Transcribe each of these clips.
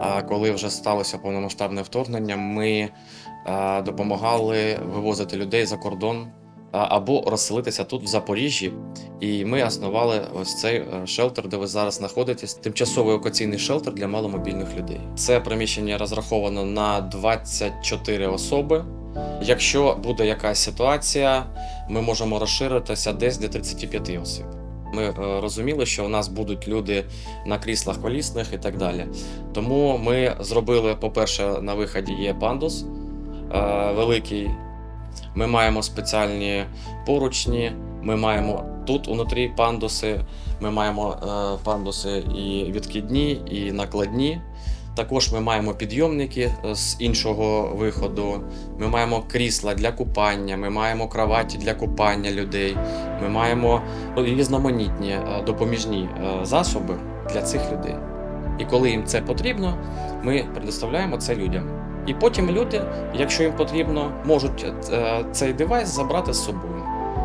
А коли вже сталося повномасштабне вторгнення, ми е, допомагали вивозити людей за кордон або розселитися тут в Запоріжжі. І ми основали ось цей е, шелтер, де ви зараз знаходитесь. Тимчасовий евакуаційний шелтер для маломобільних людей. Це приміщення розраховано на 24 особи. Якщо буде якась ситуація, ми можемо розширитися десь до 35 осіб. Ми е, розуміли, що у нас будуть люди на кріслах колісних і так далі. Тому ми зробили, по-перше, на виході є пандус е, великий. Ми маємо спеціальні поручні, ми маємо тут внутрі пандуси, ми маємо е, пандуси і відкидні, і накладні. Також ми маємо підйомники е, з іншого виходу. Ми маємо крісла для купання, ми маємо кроваті для купання людей. Ми маємо різноманітні е, допоміжні е, засоби для цих людей. І коли їм це потрібно, ми предоставляємо це людям. І потім люди, якщо їм потрібно, можуть цей девайс забрати з собою.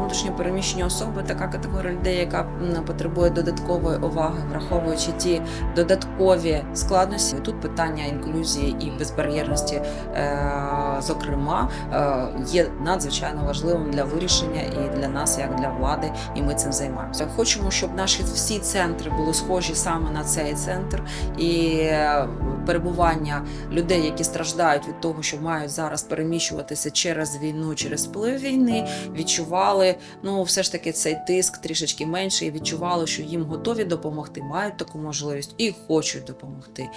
Внутрішньо переміщені особи така категорія людей, яка потребує додаткової уваги, враховуючи ті додаткові складності. Тут питання інклюзії і безбар'єрності, е, зокрема, е, є надзвичайно важливим для вирішення і для нас, як для влади, і ми цим займаємося. Хочемо, щоб наші всі центри були схожі саме на цей центр, і е, перебування людей, які страждають від того, що мають зараз переміщуватися через війну, через вплив війни, відчували ну все ж таки цей тиск трішечки менший, і відчували, що їм готові допомогти, мають таку можливість і хочуть допомогти.